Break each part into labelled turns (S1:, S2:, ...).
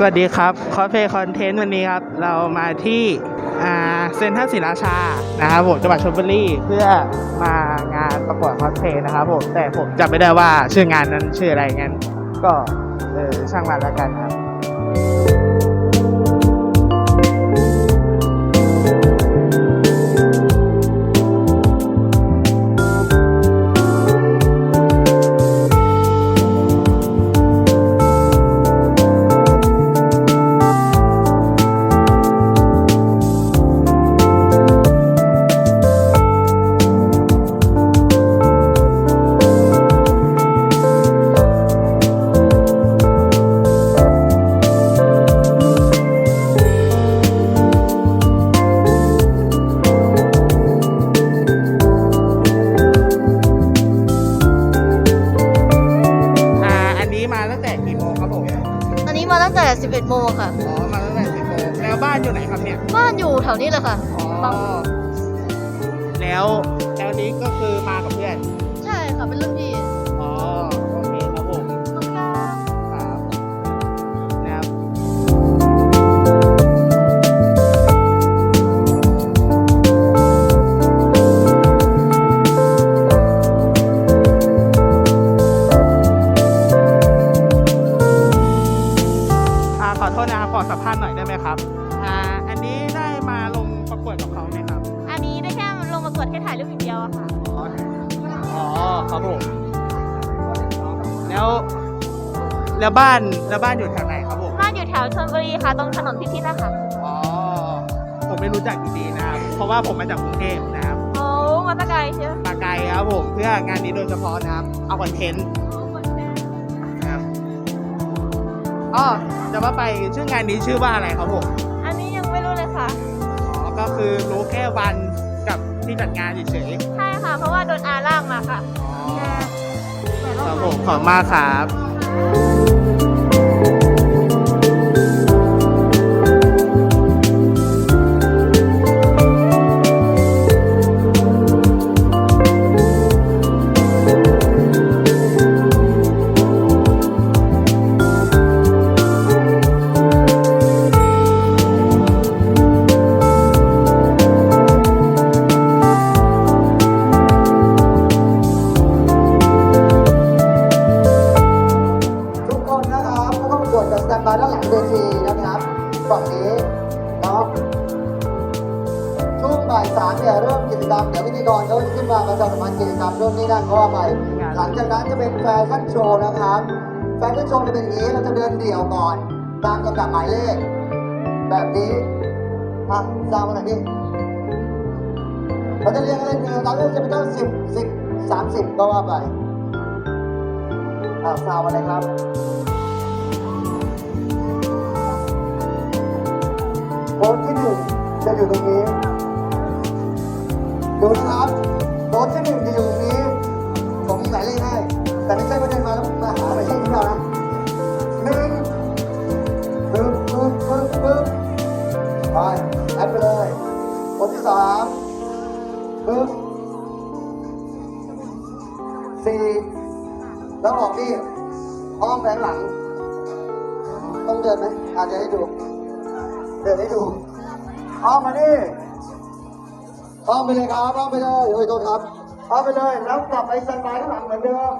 S1: สวัสดีครับคอสเพย์คอนเทนต์วันนี้ครับ เรามาที่เซ็นทรัลศรีราชานะครับผมจังหวัดชลบุรีเพื่อมางานประกวดคอสเพย์นะครับผมแต่ผมจำไม่ได้ว่าชื่องานนั้นชื่ออะไรงั้น ก็เออช่างมันแล้วกันครับ แล้วบ้านอยู่ไหนครับเนี่ย
S2: บ้านอยู่แถวนี้เลยค่ะ
S1: อ๋อ
S2: บาง
S1: แล้วแล้วนี้ก็คือมากับเพื่อน
S2: ใช่ค่ะ เป็นรุ่นพี่
S1: ประกวดกับเขาไหมครับ
S2: อันนี้ได้แค่ลงประกวดแค่ถ่ายรูปอย่างเดียวอะค่ะ
S1: อ๋ออ๋อครับผม แล้ว แล้วบ้านแล้วบ้านอยู่แถวไหนครับผม
S2: บ้านอยู่แถวชลบุรีค่ะ ตรงถนนพิพิธนะคะ
S1: อ๋อ ผมไม่รู้จักจริงๆนะครับ เพราะว่าผมมาจากกรุงเทพนะครับ
S2: โอ้มาตะไกลใช่ไหม
S1: มาไกลครับผม เพื่องานนี้โดยเฉพาะนะครับ เอาคอนเทนต์นะครับอ๋อจะว่าไปชื่องานนี้ชื่อว่าอะไรครับผม
S2: คื
S1: อรู้แค่วันกับที่จัดงานเฉย
S2: ใช่ค่ะ เพราะว่าโดนอาล่างมาค่ะ
S1: ๆอ๋อครับผมขอบคุณมากครับ
S3: มาด้านหลังเวทีนะครับฝั่งนี้เนาะช่วงบ่ายสามเนี่ยเริ่มกิจกรรมเดี๋ยวพิธีกรเขาจะขึ้นมาประชาสัมพันธ์กิจกรรมร่วมนี้นั่นก็ว่าไปหลังจากนั้นจะเป็นแฟชั่นโชว์นะครับ แฟชั่นโชว์จะเป็นอย่างนี้เราจะเดินเดี่ยวก่อน ตามลำดับหมายเลข แบบนี้อะซาวมาหน่อยดิเราจะเรียงอะไรคือเราเริ่มจะเป็นต้นสิบสิบสามสิบก็ว่าไปอ่าซาวมาเลยครับ โต๊ะที่หนึ่งจะอยู่ตรงนี้ ดูนะครับโต๊ะที่หนึ่งจะอยู่ตรงนี้ผมมีหมายเลขให้แต่ไม่ใช่ว่าเดินมาแล้วมาหาหมายเลขที่เรานะหนึ่งปึ๊บปึ๊บปึ๊บปึ๊บไปแอดไปเลยโต๊ะที่สามปึ๊บสี่แล้วออกนี่อ้อมแบงหลัง ต้องเดินไหมอาจจะให้ดู อ้อมมานี่อ้อมไปเลยครับอ้อมไปเลยโอ้ยโทษครับอ้อมไปเลยแล้วกลับไปสแตนบายข้างหลังเหมือนเดิม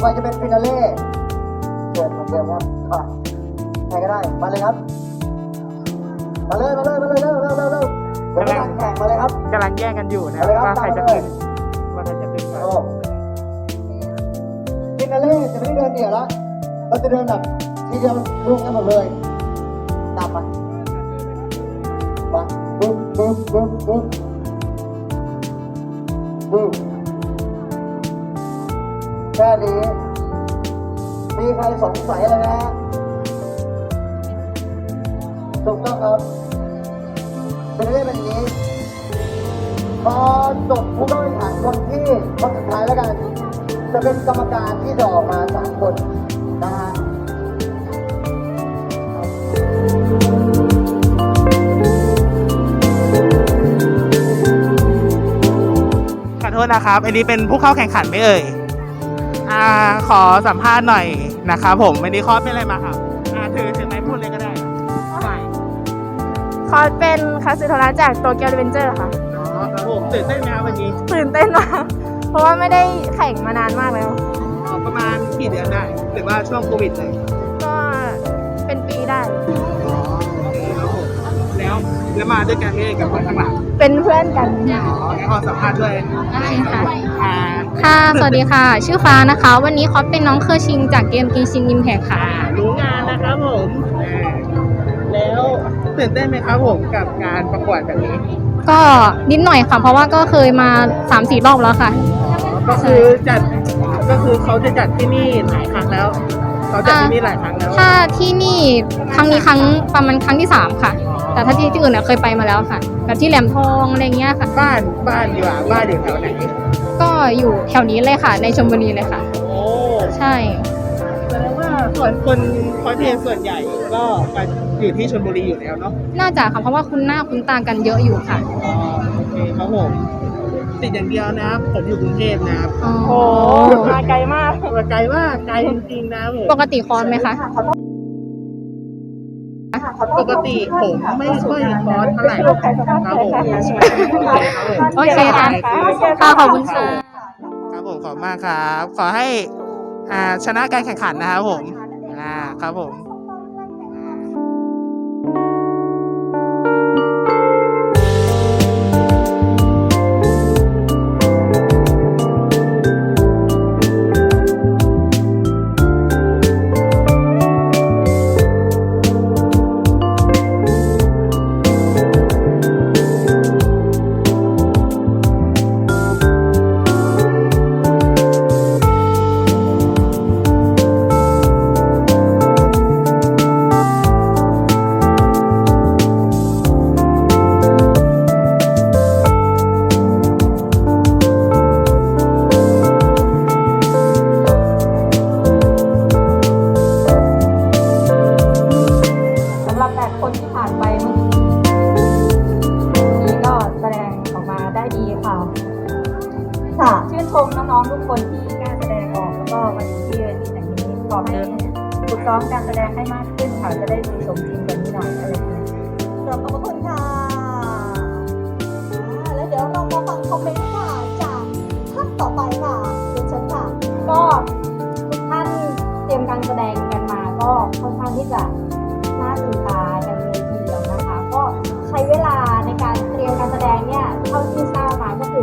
S3: ไปจะเป็นฟินาเล่เชิญเหมือนเดิมครับมาใครก็ได้ มาเลยครับ มาเลย มาเลย มาเลย เร็วเร็วเร็วเร็วเดี๋ยวกำลังแข่งมาเลยครับ
S1: กำลังแย่งกันอยู่นะ
S3: เอาเลยครับ
S1: ว่าใครจะ
S3: ตามมาเลย
S1: ขึ้นว่าใครจะขึ้นก่อน
S3: โอ้ฟินาเล่จะไม่ได้เดินเดี่ยวแล้วเราจะเดินแบบทีเดียวรวมกันหมดเลย ค่นี้ มีใครสงสัยอะไรไหมฮะถูกต้องครับเป็นเรื่องแบบนี้ พอจบผู้เข้าแข่งขันคนที่คนสุดท้ายแล้วกัน จะเป็นกรรมการที่จะออกมาสามคนนะฮะ
S1: ขอโทษนะครับ อันนี้เป็นผู้เข้าแข่งขันไหม่เอ่ย ขอสัมภาษณ์หน่อยนะครับผมวันนี้คอสเป็นอะไรมาครับอ่าถือถือไม้พูดเลยก็ได้ไม่
S2: คอร์สเป็นคาสิโทระจากโตเกียวเวนเจอร์ค่ะ
S1: อ๋อครับผมตื่นเต้นไหมครับวันนี้
S2: ตื่นเต้นมากเพราะว่าไม่ได้แข่งมานานมากแล้ว
S1: อ๋อประมาณกี่เดือนได้ หรือว่าช่วงโควิดเลย
S2: ก็เป็นปีได้
S1: อ๋อโอเคครับผมแล้วแล้วมาด้วยกันไหมกับคนข้างหลัง
S2: เป็นเพื่อนกัน
S1: อ๋องั้นขอสัมภาษณ์ด้วย
S4: ได้ค่ะ
S1: อ่า
S4: ค่ะ สวัสดีค่ะ ชื่อฟ้านะคะ วันนี้คอสเป็นน้องเคอร์ชิง จากเกมกินชิงยิมแพกค่ะ
S1: รู้งานนะครับผมอ่าแล้วตื่นเต้นไหมครับผมกับงานประกวดแบบนี้
S4: ก็นิดหน่อยค่ะ เพราะว่าก็เคยมา3-4รอบแล้วค่ะ
S1: ก็คือจัดก็คือเขาจะจัดที่นี่หลายครั้งแล้วเขาจัดที่นี่หลายครั้งแล้ว
S4: ถ้าที่นี่ครั้งนี้ครั้งประมาณครั้งที่ 3 ค่ะ แต่ถ้าที่ที่อื่นเนี่ยเคยไปมาแล้วค่ะ แบบที่แหลมทองอะไรเงี้ยค่ะ
S1: บ้านบ้านดีกว่าบ้านอยู่แถวไหน
S4: ก็อยู่แถวนี้เลยค่ะ ในชลบุรีเลยค่ะ
S1: โอ้
S4: ใช่
S1: แสดงว่าส่วนคนคอนเทนส่วนใหญ่ก็มาอยู่ที่ชลบุรีอยู่แล้วเนาะ
S4: น่าจะค่ะเพราะว่าคุณหน้าคุณตากันเยอะอยู่ค่ะ
S1: อ๋อโอเคครับผมติดอย่างเดียวนะครับผมอยู่กรุงเทพนะครับ
S4: อ๋อ
S2: โอ้มาไกลมาก
S1: ตัวไกลว่ากไกลจริงๆนะผม
S4: ปกติคอร์สไหมคะ
S1: ปกติผมไม่ค่อยคอร์สเท่าไหร่ครับผม
S4: โอเคค่ะค่ะขอบคุณค่ะ
S1: ครับผมขอบคุณมากครับ ขอให้อ่าชนะการแข่งขันนะครับผมอ่าครับผม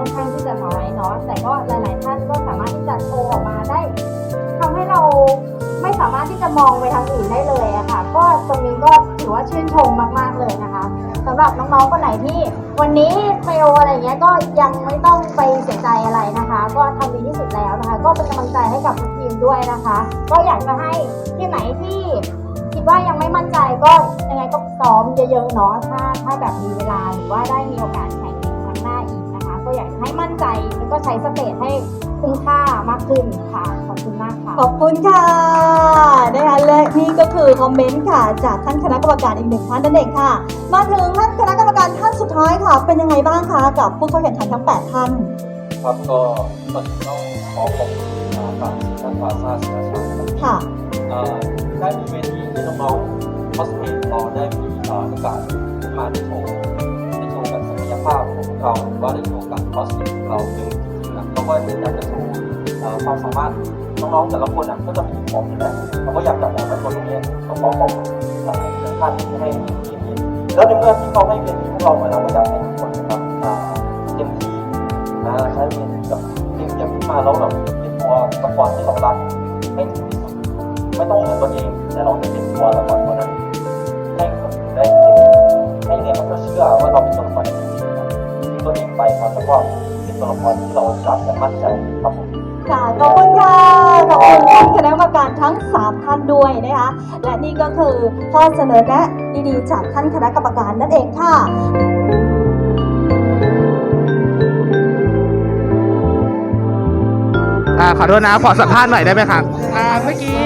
S5: ค่อนข้าง
S6: ที่
S5: จะน้อยเนาะแต่ก็หลาย ๆ ท่านก็สามารถที่จะโชว์ออกมาได้ทำให้เราไม่สามารถที่จะมองไปทางอื่นได้เลยอะค่ะ ก็ตรงนี้ก็ถือว่าชื่นชมมาก ๆ เลยนะคะสำหรับน้อง ๆ คนไหนที่ วันนี้เฟลอะไรเงี้ยก็ยังไม่ต้องไปเสียใจอะไรนะคะ ก็ทำดีที่สุดแล้วนะคะ ก็เป็นกำลังใจให้กับทีมด้วยนะคะ ก็อยากจะให้ทีมไหนที่คิดว่ายังไม่มั่นใจก็ยังไงก็ซ้อมเยอะๆเนาะถ้าถ้าแบบมีเวลาหรือว่าได้มีโอกาสแข่งในครั้งหน้าอีก ก็อยากให้มั่นใจแล้วก็ใช้สเตจให้คุ้มค่ามากขึ้นค่ะ ขอบคุณมากค่ะ
S6: ขอบคุณค่ะนะคะและนี่ก็คือคอมเมนต์ค่ะ จากท่านคณะกรรมการอีกหนึ่งท่านนั่นเองค่ะ มาถึงท่านคณะกรรมการท่านสุดท้ายค่ะ เป็นยังไงบ้างคะกับผู้เข้าแข่งขันทั้ง 8 ท่าน
S7: ครับก็ก่อนอื่นต้องขอขอบคุณทางท่านฟาซ่าศิลาชาครับ
S6: ค่ะ
S7: เอ่อได้มีเวทีที่น้องๆคอสเพลย์เราได้มีเอ่อโอกาสมาได้โชว์ เราหรือว่าได้โชว์กับคอสเพลย์ของเราซึ่งจริงๆนะเราก็อยากจะโชว์ความสามารถน้องๆแต่ละคนอะก็จะมีของอยู่แล้วเราก็อยากจะบอกว่าตัวตรงนี้ต้องขอขอบคุณทางท่านที่ให้ที่นี้แล้วในเมื่อที่เขาให้เป็นพวกเรามาเราก็อยากให้ทุกคนนะครับเต็มที่อ่าใช้เป็นแบบเต็มอย่างที่มาแล้วแบบเป็นตัวละครที่เรารักให้ถึงที่สุดไม่ต้องเหมือนตัวเองแต่เราเป็นตัวละครตัวนั้นให้ได้ให้เนี่ยเขาเชื่อว่าเราเป็นตัวละคร ไปครับแล้วก็เป็นตัวละครที่เรารักและมั่นใจครับผม
S6: ค่ะขอบคุณค่ะขอบคุณท่านคณะกรรมการทั้ง 3 ท่านด้วยนะคะและนี่ก็คือข้อเสนอแนะดีๆ จากท่านคณะกรรมการนั่นเองค่ะ
S1: อ่าขอโทษนะขอสัมภาษณ์หน่อยได้ไหมครับอ่าเมื่อกี้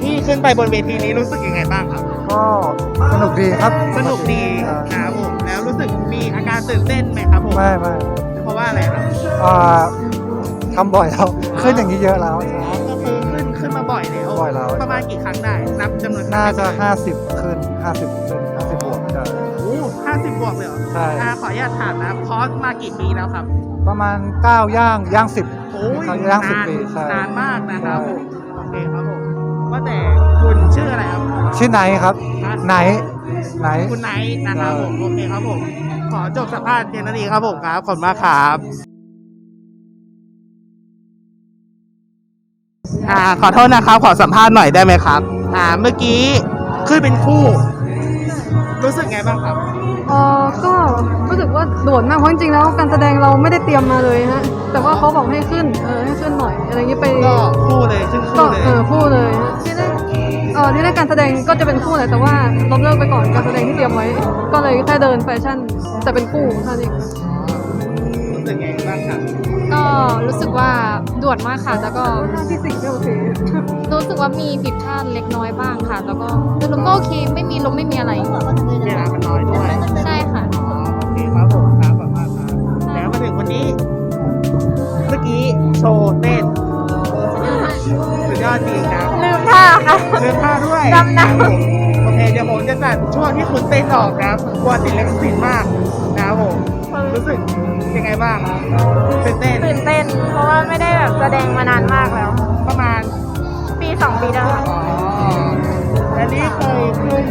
S1: ที่ขึ้นไปบนเวทีนี้รู้สึกยังไงบ้างครับ
S8: ก็สนุกดีครับ
S1: สนุกดีนะครับผมแล้วรู้สึกมีอาการตื่นเต้นไหมครับผม
S8: ไม่ไม่
S1: เพราะว่าอะไรครับ
S8: อ่าทำบ่อยแล้วขึ้นอย่างนี้เยอะแล้ว
S1: อ๋อก็คือขึ้นขึ้นมาบ่อยแล้ว
S8: บ่อยแล้ว
S1: ประมาณกี่ครั้งได้นับจำนวนครั้ง
S8: น่าจะ
S1: ได้ไหม
S8: 50 ขึ้น 50 ขึ้น 50 บวกได้
S1: โอ้ห้าสิบบวกเลยเหรอ
S8: ใช่
S1: อ่าขออนุญาตถามนะคอร์สมากี่ปีแล้วครับ
S8: ประมาณ 9 ย่างย่าง10
S1: โอ้ย
S8: เขาย่างสิบ
S1: นาน
S8: ปีใช่
S1: นานมากนะครับ
S8: ใช่
S1: ผมโอเคครับผมว่าแต่คุณชื่ออะไรครับ
S8: ชื่อไนท์ครับ
S1: ฮะ
S8: ไนท์ไนท์
S1: คุณไนท์นะครับ
S8: ใช่
S1: ผมโอเคครับผมขอจบสัมภาษณ์เพียงเท่านี้ครับผมครับขอบคุณมากครับอ่าขอโทษนะครับ ขอสัมภาษณ์หน่อยได้ไหมครับ อ่าเมื่อกี้ขึ้นเป็นคู่ รู้สึกไงบ้างครับ
S9: เออก็รู้สึกว่าโดดมากเพราะจริงๆแล้วการแสดงเราไม่ได้เตรียมมาเลยฮะแต่ว่าเขาบอกให้ขึ้นเออให้ขึ้นหน่อยอะไรอย่างนี้ไป
S1: ก็คู่เลยขึ้น
S9: ก็
S1: คู่เลย
S9: เออคู่เลยฮะที่ได้ เออที่ได้การแสดงก็จะเป็นคู่แหละแต่ว่าล้มเลิกไปก่อนการแสดงที่เตรียมไว้ ก็เลยแค่เดินแฟชั่นแต่เป็นคู่เท่านั้นเอง
S1: รู้สึกไงบ้างครับ
S4: ก็รู้สึกว่าด่วนมากค่ะ แล้วก็
S9: ที่สิ่งไม่โอเค
S4: รู้สึกว่ามีผิดพลาดเล็กน้อยบ้างค่ะ แล้วก็โดยรวมก็โอเคไม่มีลมไม่มีอะไร
S1: เวลามันน้อยด้วย
S4: ใช่ค่ะ
S1: อ๋อโอเคครับผม ด้วย
S2: ดำน้ำ
S1: ครับผมโอเคเดี๋ยวผมจะจัดช่วงที่คุณเต้นออกนะครับกลัวติดเล็กสิทธิ์มากนะครับผมรู้สึกยังไงบ้างตื่นเต้น
S2: ตื่นเต้น เพราะว่าไม่ได้แบบแสดงมานานมากแล้ว
S1: ประมาณ
S2: ปีสองปีแล้วค่ะ
S1: อ๋ออันนี้เคยขึ้น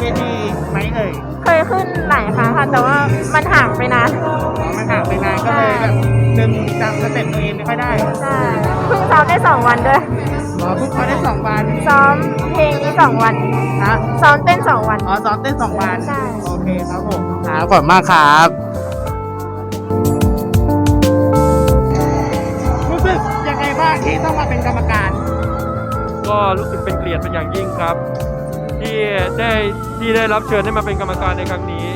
S1: เวทีไหมเอ่ย
S2: เคยขึ้นหลายครั้งค่ะ แต่ว่ามันห่างไปนาน
S1: อ๋อมันห่างไปนานก็เลยแบบดึงจำสเต็ปตัวเองไม่ค่อยได้
S2: ใช่เพิ่งซ้อมได้สองวันด้วย
S1: อ๋อเพิ่งเขาได้สองวัน
S2: ซ้อมเพลงนี้สองวัน
S1: นะ
S2: ซ้อมเต้นสองวัน
S1: อ๋อซ้อมเต้นสองวัน
S2: ใช่
S1: โอเคครับผมครับขอบคุณมากครับรู้สึกยังไงบ้างที่ต้องมาเป็นกรรมการ
S10: ก็รู้สึกเป็นเกียรติเป็นอย่างยิ่งครับ ที่ได้ที่ได้รับเชิญให้มาเป็นกรรมการในครั้งนี้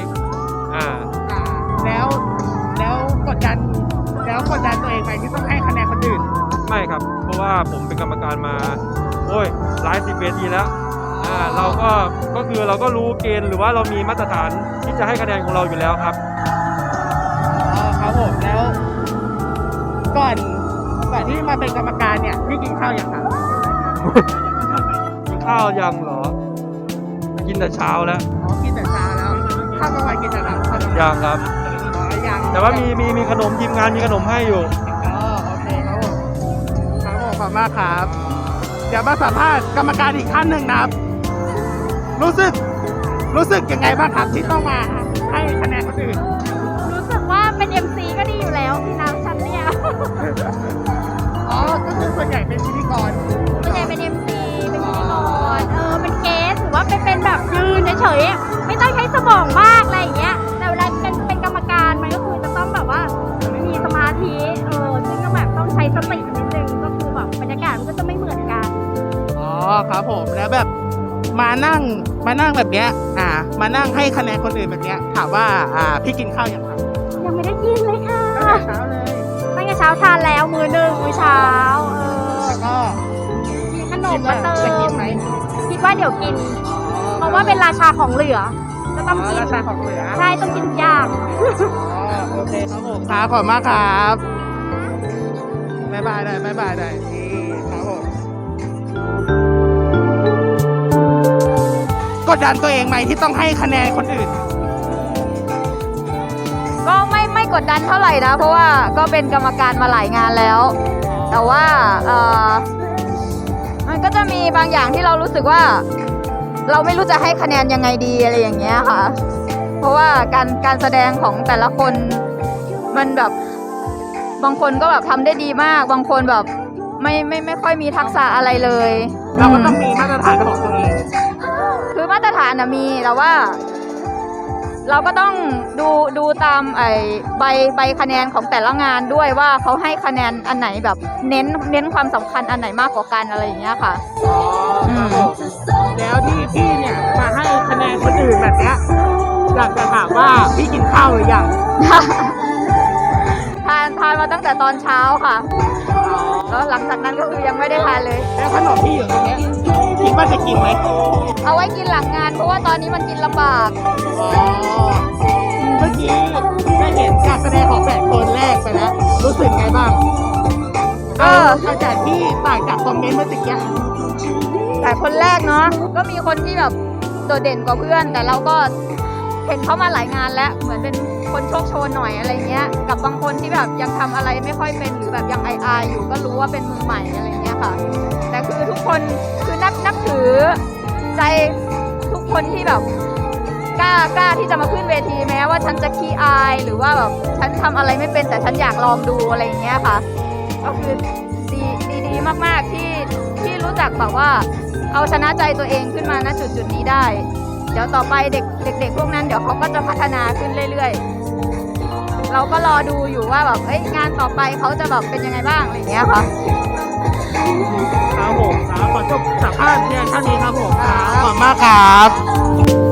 S10: อ่า
S1: อ่าแล้วแล้วกดดัน แล้วกดดันตัวเองไปที่ต้องให้คะแนนคนอื่น
S10: ไม่ครับเพราะ ว่าผมเป็นกรรมการมา โอ้ยหลายสิบเวทีแล้วอ่าเราก็ก็คือเราก็รู้เกณฑ์หรือว่าเรามีมาตรฐานที่จะให้คะแนนของเราอยู่แล้วครับ
S1: อ๋อครับผมแล้ว ก่อนก่อนที่มาเป็นกรรมการเนี่ยพี่กินข้าวยังครับ
S10: กินข้าวยังเหรอ กินแต่เช้าแล้ว
S1: อ๋อกินแต่เช้าแล้วข้าวกลางวันกินแต่หลังข้าวกลางวัน
S10: ยังครับ
S1: อ๋อยัง
S10: แต่ว่ามีมีมีขนมทีมงานมีขนมให้อยู่
S1: มขอบคุณมากครับ เดี๋ยวมาสัมภาษณ์กรรมการอีกท่านหนึ่งนะครับ รู้สึกรู้สึกยังไงบ้างครับที่ต้องมาให้คะแนนคนอื่น
S2: รู้สึกว่าเป็น MC ก็ดีอยู่แล้วพี่น้ำชั้นเนี่ย
S1: อ๋อ ก็คือส่วนใหญ่เป็นพิธีกร
S2: ส่วนใหญ่เป็น MC เป็นพิธีกรเออเป็นเกสหรือว่าเป็นเป็นแบบยืนเฉยๆอะไม่ต้องใช้สมองมากอะไรอย่างเงี้ยแต่เวลาเป็นเป็นกรรมการมันก็คือจะต้องแบบว่ามีสมาธิเออซึ่งก็แบบต้องใช้สติ ครั
S1: บผมแล้วแบบมานั่งมานั่งแบบเนี้ยอ่า มานั่งให้คะแนนคนอื่นแบบเนี้ยถามว่าอ่าพี่กินข้าวยังครับ
S2: ยังไม่ได้กินเลยค่ะ
S1: ตั้งแต่เช้าเลย
S2: ตั้งแต่เช้าทานแล้วมือหนึ่งมื้อเช้าเออ
S1: แล้วก็
S2: มีขนมมาเติ
S1: จะกิน
S2: ม
S1: ไหม
S2: คิดว่าเดี๋ยวกิน เพราะว่าเป็นราชาของเหลือจะ
S1: อ๋
S2: ต้อง
S1: อ
S2: กิน
S1: ราชาของเหลือ
S2: ใช่ต้องกินทุกอย่าง
S1: อ๋อโอเคครับผมครับขอบคุณมากครับบ๊ายบายได้บ๊ายบายได้ ดดันตัวเองไหมที่ต้องให้คะแนนคนอื่น
S11: ก็ไม่ไม่กดดันเท่าไหร่นะ เพราะว่าก็เป็นกรรมการมาหลายงานแล้ว แต่ว่าเอ่อก็จะมีบางอย่างที่เรารู้สึกว่า เราไม่รู้จะให้คะแนนยังไงดีอะไรอย่างเงี้ยค่ะ เพราะว่าการการแสดงของแต่ละคนมันแบบบางคนก็แบบทำได้ดีมาก บางคนแบบไม่ไม่ไม่ค่อยมีทักษะอะไรเลย
S1: เราก็ต้องมีมาตรฐานของตัวเอง
S11: คือมาตรฐานนะมีแต่ว่า เราก็ต้องดูดูตามไอ้ใบใบคะแนนของแต่ละงานด้วยว่าเขาให้คะแนนอันไหนแบบเน้นเน้นความสำคัญอันไหนมากกว่ากันอะไรอย่างเงี้ยค่ะ
S1: อ๋อครับผมแล้วที่พี่เนี่ยมาให้คะแนนคนอื่นแบบเนี้ยอยากจะถามว่าพี่กินข้าวหรือยัง
S11: ทานทานมาตั้งแต่ตอนเช้าค่ะ แล้วหลังจากนั้นก็คือยังไม่ได้ทานเลย
S1: แล้วขนมที่อยู่ตรงเนี้ย คิดว่าจะกินไหม
S11: เอาไว้กินหลังงาน เพราะว่าตอนนี้มันกินลำบาก
S1: อ๋อเมื่อกี้ได้เห็นการแสดงของแปดคนแรกไปแล้ว รู้สึกไงบ้าง
S11: เออ
S1: เอาแต่ที่ต่างจากคอมเมนต์เมื่อตะกี้
S11: แต่คนแรกเนาะก็มีคนที่แบบโดดเด่นกว่าเพื่อน แต่เราก็เห็นเขามาหลายงานแล้วเหมือนเป็นคนโชคโชนหน่อยอะไรเงี้ย กับบางคนที่แบบยังทำอะไรไม่ค่อยเป็นหรือแบบยังอายๆอยู่ก็รู้ว่าเป็นมือใหม่อะไรเงี้ยค่ะ แต่คือทุกคนคือนับนับถือใจทุกคนที่แบบกล้ากล้าที่จะมาขึ้นเวทีแม้ว่าฉันจะขี้อายหรือว่าแบบฉันทำอะไรไม่เป็นแต่ฉันอยากลองดูอะไรอย่างเงี้ยค่ะ ก็คือดีดีดีมากๆที่ที่รู้จักแบบว่า เอาชนะใจตัวเองขึ้นมาณจุดจุดนี้ได้ เดี๋ยวต่อไปเด็กเด็กๆพวกนั้นเดี๋ยวเขาก็จะพัฒนาขึ้นเรื่อย ๆ เราก็รอดูอยู่ว่าแบบเอ้ยงานต่อไปเขาจะแบบเป็นยังไงบ้างอะไรอย่างเงี้ยค่ะ
S1: ครับผมครับขอจบสัมภาษณ์เพียงเท่านี้ครับผมครับขอบคุณมากครับ